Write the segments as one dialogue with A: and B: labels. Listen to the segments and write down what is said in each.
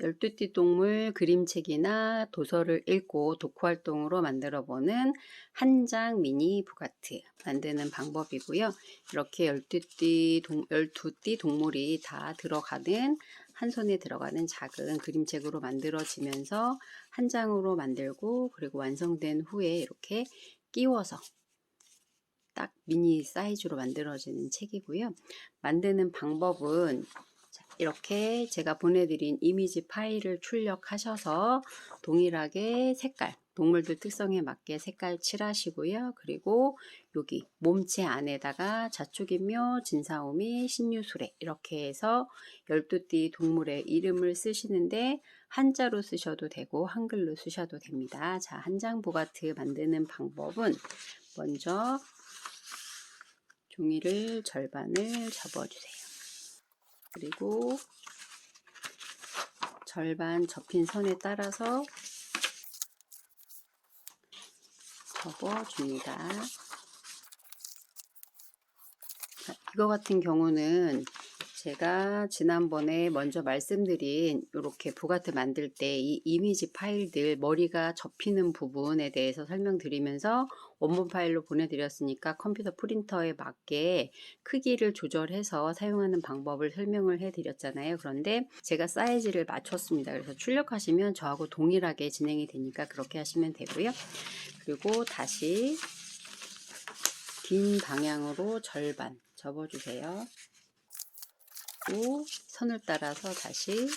A: 열두띠 동물 그림책이나 도서를 읽고 독후활동으로 만들어보는 한 장 미니 부가트 만드는 방법이고요. 이렇게 열두띠, 동, 열두띠 동물이 다 들어가는 한 손에 들어가는 작은 그림책으로 만들어지면서 한 장으로 만들고 그리고 완성된 후에 이렇게 끼워서 딱 미니 사이즈로 만들어지는 책이고요. 만드는 방법은 자, 이렇게 제가 보내드린 이미지 파일을 출력하셔서 동일하게 색깔, 동물들 특성에 맞게 색깔 칠하시고요. 그리고 여기 몸체 안에다가 자축인묘, 진사오미, 신유수레 이렇게 해서 12띠 동물의 이름을 쓰시는데 한자로 쓰셔도 되고 한글로 쓰셔도 됩니다. 자, 한장 보가트 만드는 방법은 먼저 종이를 절반을 접어주세요. 그리고 절반 접힌 선에 따라서 접어줍니다. 자, 이거 같은 경우는 제가 지난번에 먼저 말씀드린 이렇게 부가트 만들 때 이 이미지 파일들 머리가 접히는 부분에 대해서 설명드리면서 원본 파일로 보내드렸으니까 컴퓨터 프린터에 맞게 크기를 조절해서 사용하는 방법을 설명을 해드렸잖아요. 그런데 제가 사이즈를 맞췄습니다. 그래서 출력하시면 저하고 동일하게 진행이 되니까 그렇게 하시면 되고요. 그리고 다시 긴 방향으로 절반 접어주세요. 그리고 선을 따라서 다시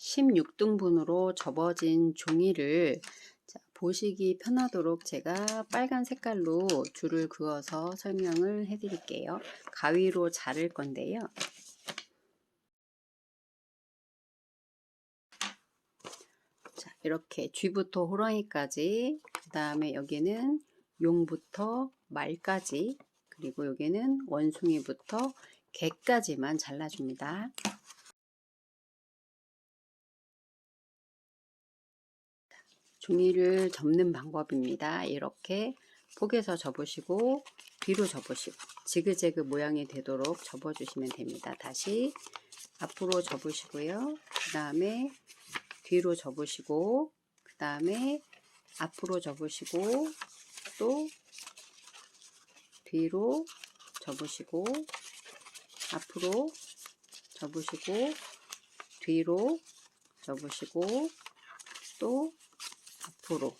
A: (16등분으로) 접어진 종이를 자, 보시기 편하도록 제가 빨간 색깔로 줄을 그어서 설명을 해 드릴게요. 가위로 자를 건데요. 자, 이렇게 쥐부터 호랑이까지 그 다음에 여기는 용부터 말까지 그리고 여기는 원숭이부터 개까지만 잘라줍니다. 종이를 접는 방법입니다. 이렇게 폭에서 접으시고 뒤로 접으시고 지그재그 모양이 되도록 접어주시면 됩니다. 다시 앞으로 접으시고요. 그 다음에 뒤로 접으시고 그 다음에 앞으로 접으시고 또 뒤로 접으시고 앞으로 접으시고 뒤로 접으시고 또 앞으로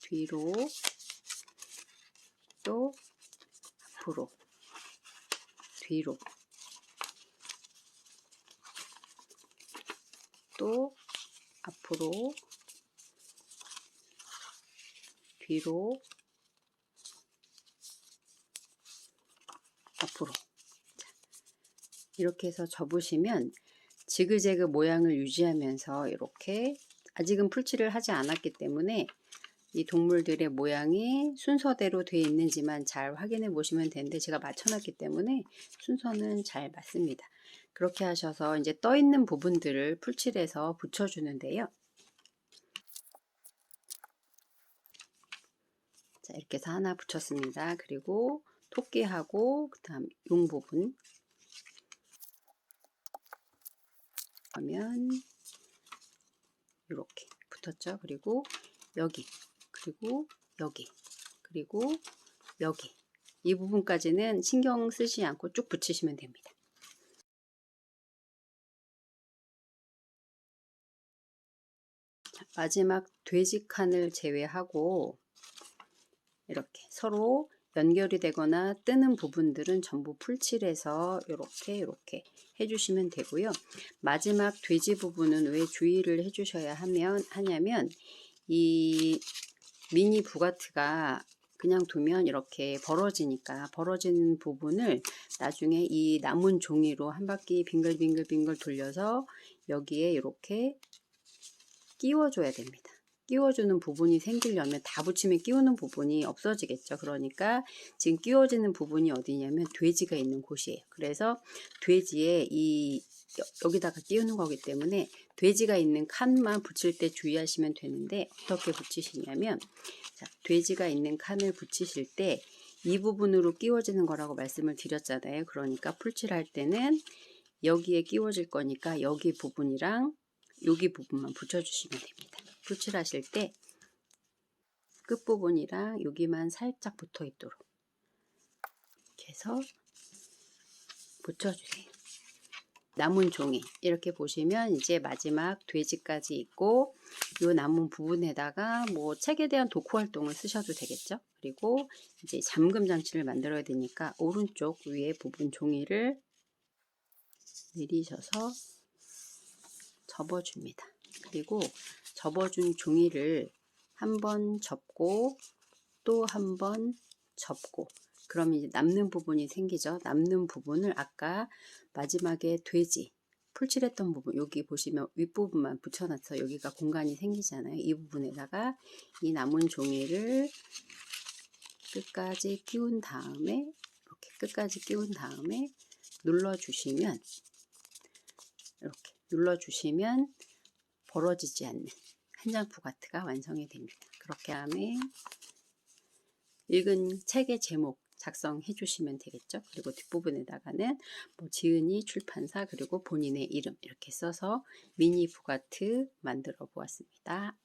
A: 뒤로 또 앞으로 뒤로 또 앞으로 뒤로 앞으로 자, 이렇게 해서 접으시면 지그재그 모양을 유지하면서 이렇게 아직은 풀칠을 하지 않았기 때문에 이 동물들의 모양이 순서대로 되어 있는지만 잘 확인해 보시면 되는데 제가 맞춰놨기 때문에 순서는 잘 맞습니다. 그렇게 하셔서 이제 떠 있는 부분들을 풀칠해서 붙여주는데요. 자, 이렇게 해서 하나 붙였습니다. 그리고 토끼하고 그 다음 용 부분 하면 이렇게 붙었죠. 그리고 여기 그리고 여기 그리고 여기 이 부분까지는 신경 쓰지 않고 쭉 붙이시면 됩니다. 자, 마지막 돼지 칸을 제외하고 이렇게 서로 연결이 되거나 뜨는 부분들은 전부 풀칠해서 이렇게 이렇게 해주시면 되고요. 마지막 돼지 부분은 왜 주의를 해주셔야 하면 하냐면 이 미니 부가트가 그냥 두면 이렇게 벌어지니까 벌어지는 부분을 나중에 이 남은 종이로 한 바퀴 빙글빙글빙글 돌려서 여기에 이렇게 끼워줘야 됩니다. 끼워주는 부분이 생기려면 다 붙이면 끼우는 부분이 없어지겠죠. 그러니까 지금 끼워지는 부분이 어디냐면 돼지가 있는 곳이에요. 그래서 돼지에 이 여기다가 끼우는 거기 때문에 돼지가 있는 칸만 붙일 때 주의하시면 되는데 어떻게 붙이시냐면 자, 돼지가 있는 칸을 붙이실 때 이 부분으로 끼워지는 거라고 말씀을 드렸잖아요. 그러니까 풀칠할 때는 여기에 끼워질 거니까 여기 부분이랑 여기 부분만 붙여주시면 됩니다. 풀칠하실 때 끝부분이랑 여기만 살짝 붙어 있도록 이렇게 해서 붙여주세요. 남은 종이 이렇게 보시면 이제 마지막 돼지까지 있고 이 남은 부분에다가 뭐 책에 대한 독후 활동을 쓰셔도 되겠죠. 그리고 이제 잠금 장치를 만들어야 되니까 오른쪽 위에 부분 종이를 내리셔서 접어줍니다. 그리고 접어준 종이를 한 번 접고 또 한 번 접고 그럼 이제 남는 부분이 생기죠. 남는 부분을 아까 마지막에 돼지 풀칠했던 부분 여기 보시면 윗부분만 붙여놨어 여기가 공간이 생기잖아요. 이 부분에다가 이 남은 종이를 끝까지 끼운 다음에 이렇게 끝까지 끼운 다음에 눌러주시면 이렇게 눌러주시면 벌어지지 않는 한 장 부가트가 완성이 됩니다. 그렇게 하면 읽은 책의 제목 작성해 주시면 되겠죠. 그리고 뒷부분에다가는 뭐 지은이 출판사 그리고 본인의 이름 이렇게 써서 미니 부가트 만들어 보았습니다.